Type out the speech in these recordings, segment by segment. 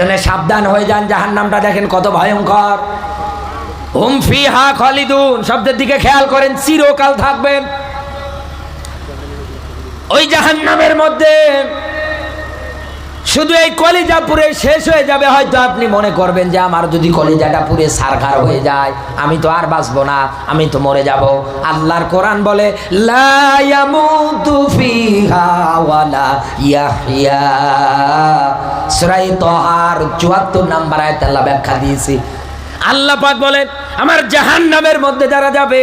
জন্য সাবধান হয়ে যান জাহান নামটা দেখেন কত ভয়ঙ্কর। হুম, ফিহা খলিদুন, শব্দের দিকে খেয়াল করেন, চিরকাল থাকবেন। ওই জাহান নামের মধ্যে শুধু এই কলিজা পুরে শেষ হয়ে যাবে, হয়তো আপনি মনে করবেন যে আমার যদি কলিজাটা পুরে সারখার হয়ে যায়, আমি তো আর বাঁচবো না, আমি তো মরে যাব। আল্লাহর কোরআন বলে 74 নাম্বার আয়াত আল্লাহ ব্যাখ্যা দিয়েছি। আল্লাহ পাক বলেন আমার জাহান্নামের মধ্যে যারা যাবে,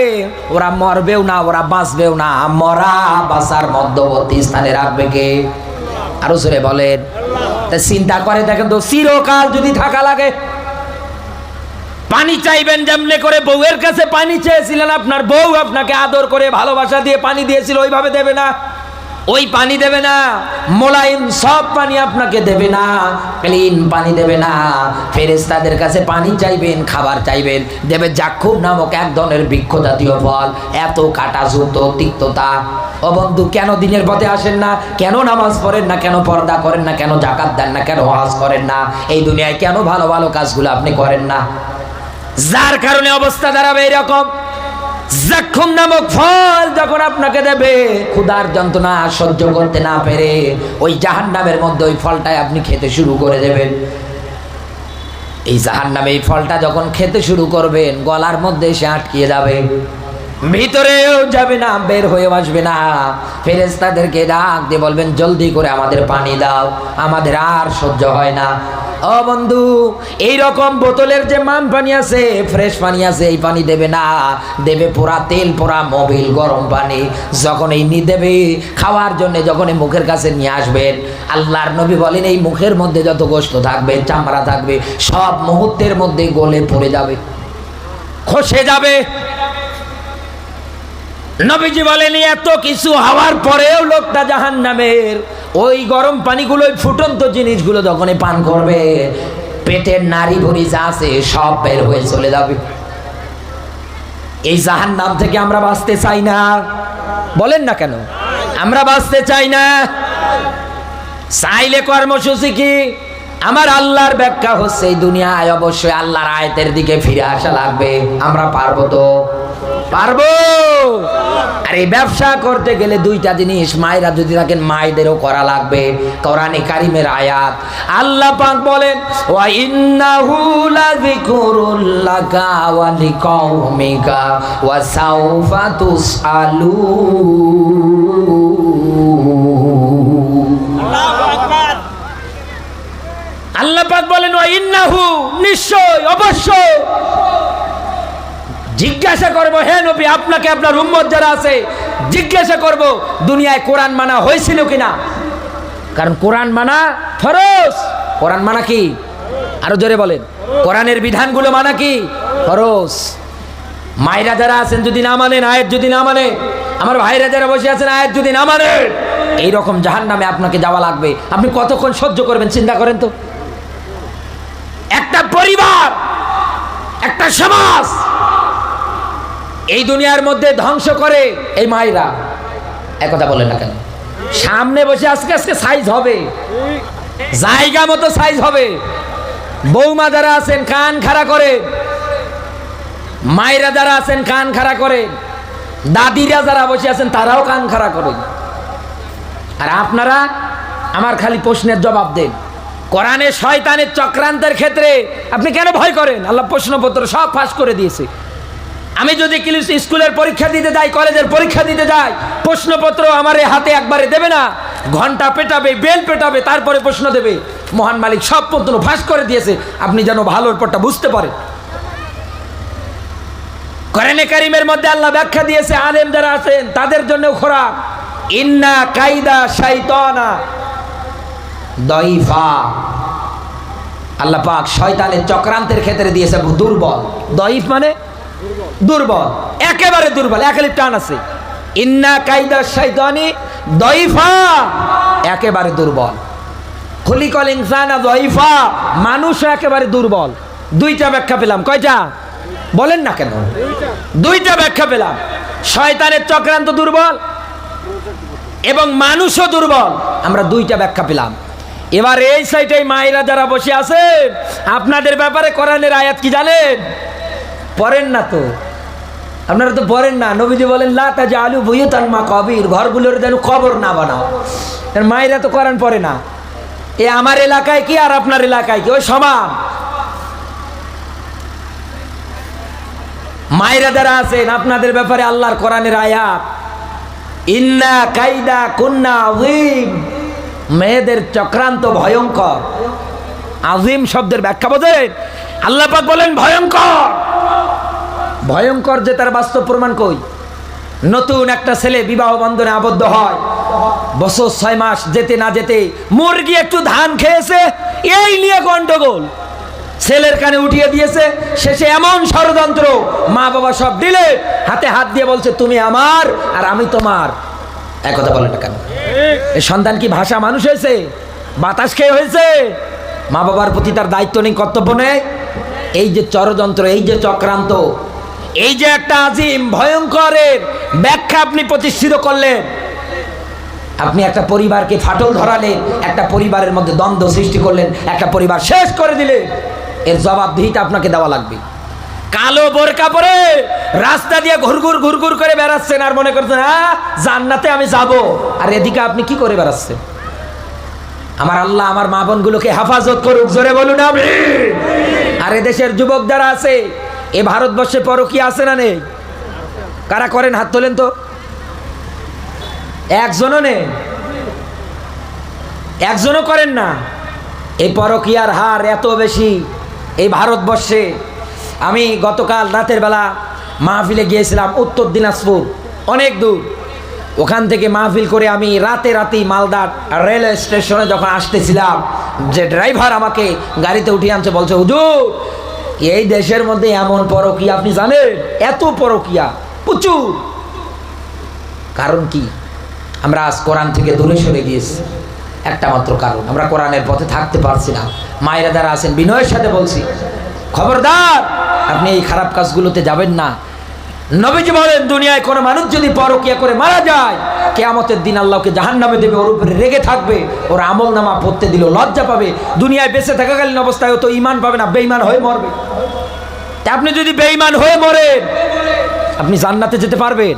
ওরা মরবেও না, ওরা বাঁচবেও না। মরা, বাঁচার মধ্যবর্তী স্থানে রাখবে কে? আরও জোরে বলেন। তা চিন্তা করে দেখেন তো, চিরকাল যদি থাকা লাগে, পানি চাইবেন যেমনে করে বউয়ের কাছে পানি চেয়েছিলেন, আপনার বউ আপনাকে আদর করে, ভালোবাসা দিয়ে পানি দিয়েছিল, ওইভাবে দেবে না। ওই পানি দেবে না, মোলায়েম সব পানি আপনাকে দেবে না, ক্লিন পানি দেবে না। ফেরেস্তাদের কাছে পানি চাইবেন, খাবার চাইবেন, দেবে জাক্ষুব নামক এক ধরনের বৃক্ষ জাতীয় ফল, এত কাটা যুক্ত তিক্ততা। ও বন্ধু কেন দিনের পথে আসেন না? কেন নামাজ পড়েন না? কেন পর্দা করেন না? কেন জাকাত দেন না? কেন হজ করেন না? এই দুনিয়ায় কেন ভালো ভালো কাজগুলো আপনি করেন না? যার কারণে অবস্থা দাঁড়াবে এরকম। জাক্ষুম নামক ফল যখন আপনাকে দেবে, ক্ষুধার যন্ত্রণা সহ্য করতে না পেরে ওই জাহান নামের মধ্যে ওই ফলটাই আপনি খেতে শুরু করে দেবেন। এই জাহান নামে এই ফলটা যখন খেতে শুরু করবেন, গলার মধ্যে এসে আটকিয়ে যাবে। ভিতরেও যাবে না, বের হয়ে আসবে না। ফেরেজ তাদেরকে ডাক দিয়ে বলবেন, জলদি করে আমাদের পানি দাও, আমাদের আর সহ্য হয় না। ও বন্ধু এই রকম বোতলের যে মান পানি আছে, ফ্রেশ পানি আছে, এই পানি দেবে না। দেবে পোড়া তেল, পোড়া মোবিল, গরম পানি। যখন এই নি দেবে, খাওয়ার জন্য যখন এই মুখের কাছে নিয়ে আসবেন, আল্লাহর নবী বলেন, এই মুখের মধ্যে যত গোস্ত থাকবে, চামড়া থাকবে, সব মুহূর্তের মধ্যে গলে পড়ে যাবে। খসে যাবে। নবীজি বলেন, এত কিছু হওয়ার পরেও লোকটা জাহান নামের ওই গরম পানিগুলো, ওই ফুটন্ত জিনিসগুলো যখন পান করবে, পেটের নারী ভরি যা আছে সব বের হয়ে চলে যাবে। এই জাহান নাম থেকে আমরা বাঁচতে চাই না। বলেন না কেন? আমরা বাঁচতে চাই না। চাইলে কর্মসূচি কি? আমার আল্লাহর ব্যাখ্যা হচ্ছে, এই দুনিয়ায় অবশ্যই আল্লাহর আয়তের দিকে ফিরে আসা লাগবে। আমরা পারব তো? পারব? আর এই ব্যবসা করতে গেলে দুইটা জিনিস, মায়েরা যদি থাকেন মায়েদেরও করা লাগবে। কোরআনে কারিমের আয়াত। আল্লাহ পাক বলেন, ওয়া ইন্নাহু লাযিকরুল লাকা ওয়া লিকাউমিকা ওয়া সাউফা তুসআলুন। আল্লাহ পাক বলেন, ওয়া ইন্নাহু, নিশ্চয়, অবশ্যই জিজ্ঞাসা করব, হে নবী, আপনাকে আপনার উম্মত যারা আছে, জিজ্ঞাসা করব, দুনিয়ায় কোরআন মানা হয়েছিল কিনা? কারণ কোরআন মানা ফরজ। কোরআন মানা কি? আরও জোরে বলেন। কোরআনের বিধানগুলো মানা কি? ফরজ। মায়েরা যারা আছেন যদি না মানেন আয়ের যদি না মানে আমার ভাইরা যারা বসে আছেন আয়ের যদি না মানে এইরকম জাহান নামে আপনাকে যাওয়া লাগবে। আপনি কতক্ষণ সহ্য করবেন, চিন্তা করেন তো? একটা পরিবার, একটা সমাজ এই দুনিয়ার মধ্যে ধ্বংস করে এই মায়েরা। একথা বলেন না কেন? সামনে বসে আজকে আজকে সাইজ হবে। জায়গা মতো সাইজ হবে। বৌমা যারা আছেন, কান খাড়া করে। মায়েরা যারা আছেন, কান খাড়া করে। দাদিরা যারা বসে আছেন, তারাও কান খাড়া করেন আর আপনারা আমার খালি প্রশ্নের জবাব দেন। কোরআনে শয়তানের চক্রান্তের ক্ষেত্রে আপনি কেন ভয় করেন? আল্লাহ প্রশ্নপত্র সব ফাঁস করে দিয়েছে। আমি যদি স্কুলের পরীক্ষা দিতে যাই, কলেজের পরীক্ষা দিতে যাই, প্রশ্নপত্র আমার হাতে একবারে দেবে না। ঘণ্টা পেটাবে, বেল পেটাবে, তারপরে প্রশ্ন দেবে। মহান মালিক সব পত্র ফাঁস করে দিয়েছে। আপনি যেন ভালোর পরটা বুঝতে পারেন। করেনে কারিমের মধ্যে আল্লাহ ব্যাখ্যা দিয়েছে, আলেম যারা আছেন, তাদের জন্য খোরাক। ইন্না কাইদা শাইতানা দইফা। আল্লাহ পাক শয়তানের চক্রান্তের ক্ষেত্রে দিয়েছে, দুর্বল। দইফ মানে? দুর্বল, একেবারে দুর্বল একালি টান আছে। ইন্না কাইদা শৈতানি দইফা একেবারে দুর্বল। খুলিকল ইনসানা দইফা মানুষ একেবারে দুর্বল। দুইটা ব্যাখ্যা পেলাম। কয়টা? বলেন না কেন? দুইটা ব্যাখ্যা পেলাম। শয়তানের চক্রান্ত দুর্বল এবং মানুষও দুর্বল। আমরা দুইটা ব্যাখ্যা পেলাম। এবার এই সাইডে মায়েরা যারা বসে আছে আপনাদের ব্যাপারে কোরআনের আয়াত কি জানেন? পড়েন না তো। আপনারা তো পড়েন না। নবীজি বলেন, লা তাজা আলু বুয়ুতান মা কবির ঘরগুলোর যেন কবর না বানাও। মায়েরা তো কোরআন পড়ে না। এ আমার এলাকায় কি আর আপনার এলাকায় কি? ওই সমান। মায়েরা যারা আছেন, আপনাদের ব্যাপারে আল্লাহর কোরআনের আয়াত। ইন্না কাইদা কুন্না আজিম মেয়েদের চক্রান্ত ভয়ঙ্কর। আজিম শব্দের ব্যাখ্যা বোঝেন? আল্লাপাক বলেন, ভয়ঙ্কর। ভয়ঙ্কর যে তার বাস্তব প্রমাণ কই? নতুন একটা ছেলে বিবাহ বন্ধনে আবদ্ধ হয়। বছর ছয় মাস যেতে না যেতে মুরগি একটু ধান খেয়েছে এই নিয়ে গন্ডগোল। ছেলের কানে উঠিয়ে দিয়েছে শেষে এমন ষড়যন্ত্র। মা বাবা সব দিলে হাতে হাত দিয়ে বলছে তুমি আমার আর আমি তোমার। এক কথা বলেন না কেন? এই সন্তান কি ভাষা মানুষ হয়েছে? বাতাস খেয়ে হয়েছে? মা বাবার প্রতি তার দায়িত্ব নেই কর্তব্য নেই? এই যে চরযন্ত্র এই যে চক্রান্ত এই যে একটা আজিম ভয়ঙ্করের ব্যাখ্যা আপনি প্রতিষ্ঠিত করলেন। আপনি একটা পরিবারকে ফাটল ধরালেন, একটা পরিবারের মধ্যে দ্বন্দ্ব সৃষ্টি করলেন, একটা পরিবার শেষ করে দিলেন। এর জবাবদিহিতা আপনাকে দেওয়া লাগবে। কালো বোরকা পরে রাস্তা দিয়ে ঘুরঘুর ঘুরঘুর করে বেড়াচ্ছেন আর মনে করছেন হ্যাঁ জান্নাতে আমি যাব। আর এদিকে আপনি কি করে বেড়াচ্ছেন? আমার আল্লাহ আমার মা বোনগুলোকে হেফাজত করুক, জোরে বলুন আমি আর এদেশের যুবক যারা আছে এ ভারতবর্ষে পরকি আছে না নেই? কারা করেন? হাত তোলেন তো। একজনও নেই। একজনও করেন না। এই পরকিয়ার হার এত বেশি এই ভারতবর্ষে। আমি গতকাল রাতের বেলা মাহফিলে গিয়েছিলাম, উত্তর দিনাজপুর, অনেক দূর। ওখান থেকে মাহফিল করে আমি রাতে রাতেই মালদার রেলওয়ে স্টেশনে যখন আসতেছিলাম, যে ড্রাইভার আমাকে গাড়িতে উঠিয়ে আনছে, বলছে, হুজুর এই দেশের মধ্যে এমন পরকিয়া, আপনি জানেন? এত পরকিয়া, প্রচুর। কারণ কি? আমরা আজ কোরআন থেকে দূরে সরে গিয়েছি। একটা মাত্র কারণ, আমরা কোরআনের পথে থাকতে পারছি না। মায়েরা যারা আছেন, বিনয়ের সাথে বলছি, খবরদার, আপনি এই খারাপ কাজগুলোতে যাবেন না। নবীজি বলেন, দুনিয়ায় কোনো মানুষ যদি পরকিয়া করে মারা যায়, কেয়ামতের দিন আল্লাহকে জাহান নামে দেবে, ওর উপরে রেগে থাকবে, ওর আমল নামা পড়তে দিল লজ্জা পাবে। দুনিয়ায় বেঁচে থাকাকালীন অবস্থায় তো ইমান পাবে না বেইমান হয়ে মরবে। তা আপনি যদি বেইমান হয়ে মরেন, আপনি জান্নাতে যেতে পারবেন?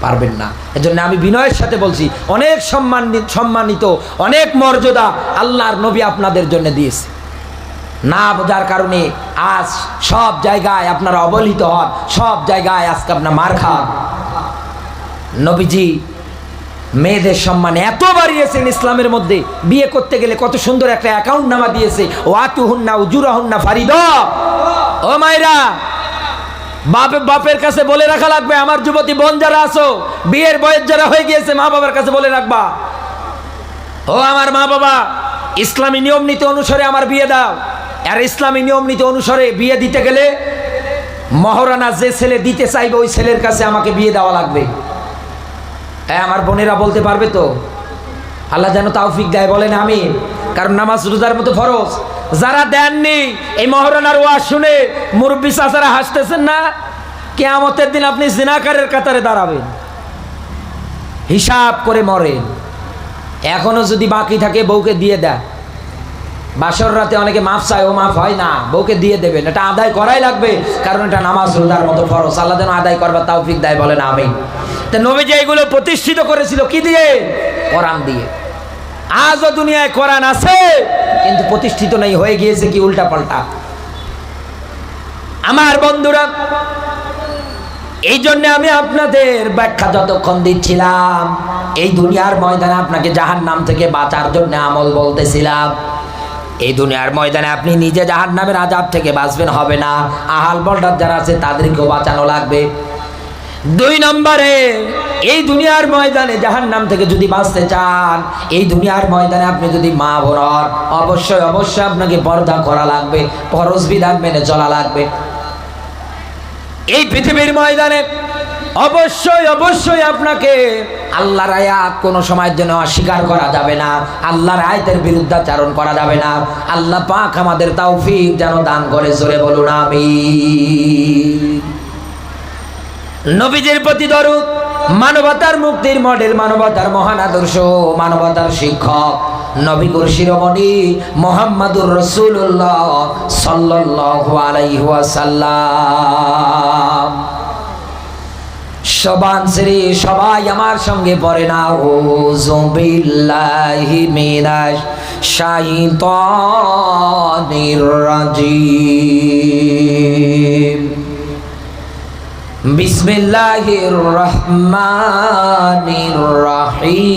পারবেন না। এজন্য আমি বিনয়ের সাথে বলছি, অনেক সম্মান, সম্মানিত, অনেক মর্যাদা আল্লাহর নবী আপনাদের জন্য দিয়েছে। না বোঝার কারণে আজ সব জায়গায় আপনারা অবহেলিত হন, সব জায়গায় আজকে আপনার মার খান। নবীজি মেয়েদের সম্মান এত বাড়িয়েছেন ইসলামের মধ্যে, বিয়ে করতে গেলে কত সুন্দর একটা অ্যাকাউন্ট নামা দিয়েছে ওয়াতু হুন্না উজুরা হুন্না ফারিদ। ও মায়েরা, বাপে, বাপের কাছে বলে রাখা লাগবে, আমার যুবতী বোন যারা আছো, বিয়ের বয়স যারা হয়ে গিয়েছে মা বাবার কাছে বলে রাখবা। ও আমার মা বাবা ইসলামী নিয়ম নীতি অনুসারে আমার বিয়ে দাও। আর ইসলামী নিয়ম নীতি অনুসারে বিয়ে দিতে গেলে মহারানা যে ছেলে দিতে চাইবে, ওই ছেলের কাছে আমাকে বিয়ে দেওয়া লাগবে। হ্যাঁ আমার বোনেরা বলতে পারবে তো? আল্লাহ যেন তাওফিক দেয়, বলেন আমি কারণ নামাজ রোজার মতো ফরজ। যারা দেননি, এই মহারানার ওয়াজ শুনে মুরব্বী চাচারা হাসতেছেন না? কেয়ামতের দিন আপনি জিনাকারের কাতারে দাঁড়াবেন। হিসাব করে মরেন। এখনও যদি বাকি থাকে, বউকে দিয়ে দেয় বাসর রাতে অনেকে মাফ চায়, ও মাফ হয় না, বউকে দিয়ে দেবেন এটা আদায় করাই লাগবে, কারণ এটা নামাজ, রোজার মতো ফরজ। আল্লাহ যেন আদায় করবার তাওফিক দেয়, বলেন আমি তা নবীজি এইগুলো প্রতিষ্ঠিত করেছিল কি দিয়ে? কোরআন দিয়ে। আজও দুনিয়ায় কোরআন আছে, কিন্তু প্রতিষ্ঠিত নেই, হয়ে গিয়েছে কি উল্টা পাল্টা আমার বন্ধুরা এই জন্য আমি আপনাদের ব্যাখ্যা যতক্ষণ দিচ্ছিলাম, এই দুনিয়ার ময়দানে আপনাকে জাহান নাম থেকে বাঁচার জন্য আমল বলতেছিলাম। এই দুনিয়ার ময়দানে আপনি নিজে জাহান নামের আজাব থেকে বাঁচবেন, হবে না। আহাল বল্ডার যারা আছে, তাদেরকেও বাঁচানো লাগবে। দুই নম্বরে, এই দুনিয়ার ময়দানে জাহান নাম থেকে যদি বাঁচতে চান, এই দুনিয়ার ময়দানে আপনি যদি মা বোনর অবশ্যই অবশ্যই আপনাকে পর্দা করা লাগবে পরশ বিধান মেনে চলা লাগবে। এই পৃথিবীর ময়দানে অবশ্যই অবশ্যই আপনাকে আল্লাহর আয়াত কোনো সময়ের জন্য অস্বীকার করা যাবে না। আল্লাহর আয়াতের বিরুদ্ধাচারণ করা যাবে না। আল্লাহ পাক আমাদের তৌফিক যেন দান করে, জোরে বলুন আমি নবীজির প্রতি দরুদ, মানবতার মুক্তির মডেল, মানবতার মহান আদর্শ, মানবতার শিক্ষক, নবীগুর শিরোমণি মোহাম্মদুর রসুল্লাহ সাল্লাল্লাহু আলাইহি ওয়াসাল্লাম। সবান শ্রী সবাই আমার সঙ্গে পড়ে না। ও জুবিল্লাহি মিনাশ শাইতানির বিসমিল্লাহির রহমানির রহিম।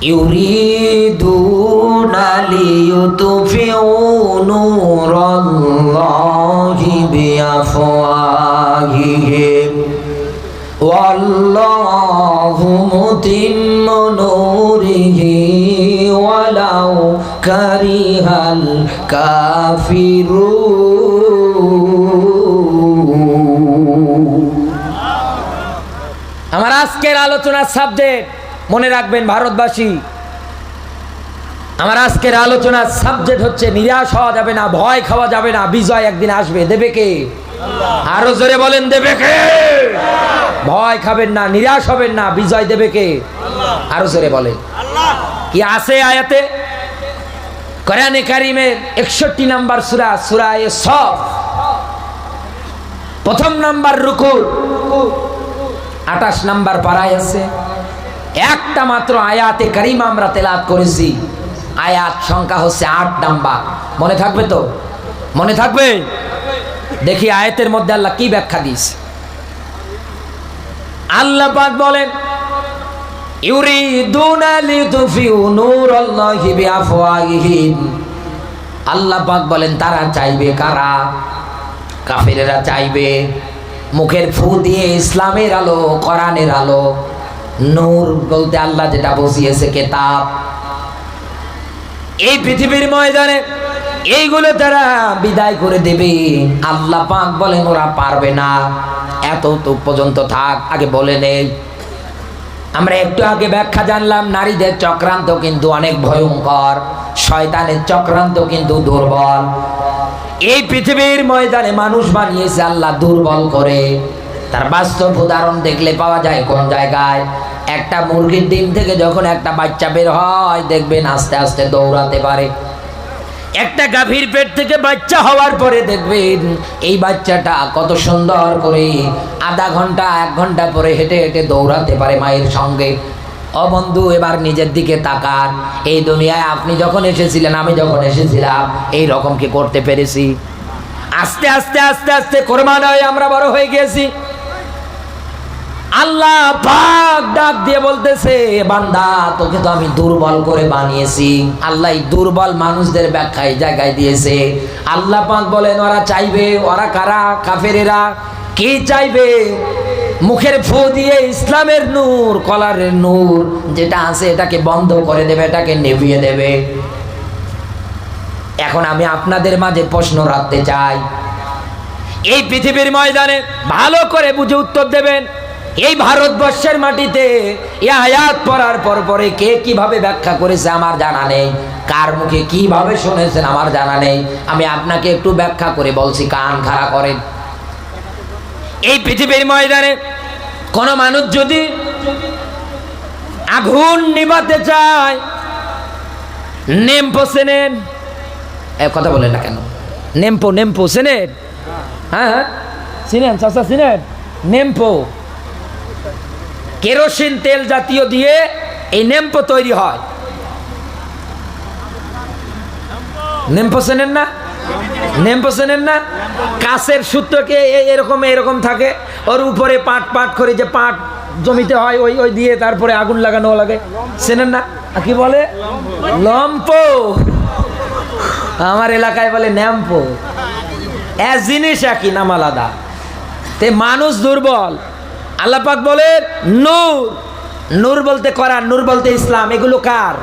ইউরিদুনা লিয়ুতফিউ نور الله بأفواههم والله متم نوره ولو كره الكافرون আমার আজকের আলোচনার সাবজেক্ট মনে রাখবেন ভারতবাসী আমার আজকের আলোচনার সাবজেক্ট হচ্ছে, নিরাশ হওয়া যাবে না, ভয় খাওয়া যাবে না, বিজয় একদিন আসবে। দেবে কে? আরও জোরে বলেন, দেবে কে? ভয় খাবেন না, নিরাশ হবেন না, বিজয় দেবে কে? আরও জোরে বলেন। কি আছে আয়াতে? কোরআনে কারিমের একষট্টি নাম্বার সুরা সুরা এ সফ। প্রথম নাম্বার রুকুর আঠাশ নাম্বার পাড়ায় আছে। একটা মাত্র আয়াতে কারিম আমরা তেলাত করেছি। আয়াত সংখ্যা হচ্ছে আট নাম্বার। মনে থাকবে তো? মনে থাকবে? দেখি আয়াতের মধ্যে আল্লাহ কি ব্যাখ্যা দিয়েছে। আল্লাহ পাক বলেন, ইউরিদুনা লিতুফিউ নূরাল্লাহি বিআফওয়াহিহিম। আল্লাহ পাক বলেন, তারা চাইবে কারা? কাফেরেরা চাইবে মুখের ফু দিয়ে ইসলামের আলো, কোরআনের আলো। নূর বলতে আল্লাহ যেটা বসিয়েছে কেতাব। এই পৃথিবীর ময়দানে এইগুলো তারা বিদায় করে দেবে। আল্লাহ পাক বলেন, ওরা পারবে না। এত তো পর্যন্ত থাক, আগে বলে নেই আমরা একটু আগে ব্যাখ্যা জানলাম, নারীদের চক্রান্ত কিন্তু অনেক ভয়ঙ্কর, শয়তানের চক্রান্ত কিন্তু দুর্বল। এই পৃথিবীর ময়দানে মানুষ বানিয়েছে আল্লাহ দুর্বল করে। তার বাস্তব উদাহরণ দেখলে পাওয়া যায় কোন জায়গায়? একটা মুরগির ডিম থেকে যখন একটা বাচ্চা বের হয়, দেখবেন আস্তে আস্তে দৌড়াতে পারে। একটা গাভীর পেট থেকে বাচ্চা হওয়ার পরে দেখবেন এই বাচ্চাটা কত সুন্দর করে আধা ঘণ্টা, এক ঘণ্টা পরে হেঁটে হেঁটে দৌড়াতে পারে মায়ের সঙ্গে। ও বন্ধু, এবার নিজের দিকে তাকান। এই দুনিয়ায় আপনি যখন এসেছিলেন, আমি যখন এসেছিলাম, এই রকম কি করতে পেরেছি? আস্তে আস্তে আস্তে আস্তে, কোরবান হয়ে আমরা বড় হয়ে গেছি আল্লাহ পাক ডাক দিয়ে বলতেছে বান্দা, তোকে তো আমি দুর্বল করে বানিয়েছি। আল্লাহ দুর্বল মানুষদের ব্যাখ্যা এই জায়গায় দিয়েছে। আল্লাহ পাক বলেন, ওরা চাইবে, ওরা কারা? কাফেরেরা কি চাইবে? মুখের ফু দিয়ে ইসলামের নূর, কলারের নূর, যেটা আছে এটাকে বন্ধ করে দেবে, এটাকে নেভিয়ে দেবে। এখন আমি আপনাদের মাঝে প্রশ্ন রাখতে চাই। এই পৃথিবীর ময়দানে ভালো করে বুঝে উত্তর দেবেন এই ভারতবর্ষের মাটিতে আয়াত পড়ার পর পরে কে কীভাবে ব্যাখ্যা করেছে আমার জানা নেই। কার মুখে কীভাবে শুনেছেন আমার জানা নেই। আমি আপনাকে একটু ব্যাখ্যা করে বলছি, কান খাড়া করেন। এই পৃথিবীর ময়দানে কোন মানুষ যদি আগুন নিবাতে চায়, নেম্পো সেনেন। এ, কথা বলেন না কেন? নেম্পো নেম্পো, সেনেন। হ্যাঁ হ্যাঁ। চিনেন চাচা চিনেন নেম্পো। কেরোসিন তেল জাতীয় দিয়ে এই নেম্পো তৈরি হয়। নেম্পো চেনেন না? নেম্পো চেনেন না? কাছের সূত্রকে এরকম এরকম থাকে। ওর উপরে পাট পাট করে যে পাট জমিতে হয়, ওই ওই দিয়ে তারপরে আগুন লাগানো লাগে। চেনেন না? কি বলে? লম্পো। আমার এলাকায় বলে ন্যাম্পো এক জিনিস একই, নাম আলাদা। তে মানুষ দুর্বল। আল্লাপাক বলেন নূর। নূর বলতে করার নূর বলতে ইসলাম। এগুলো কার?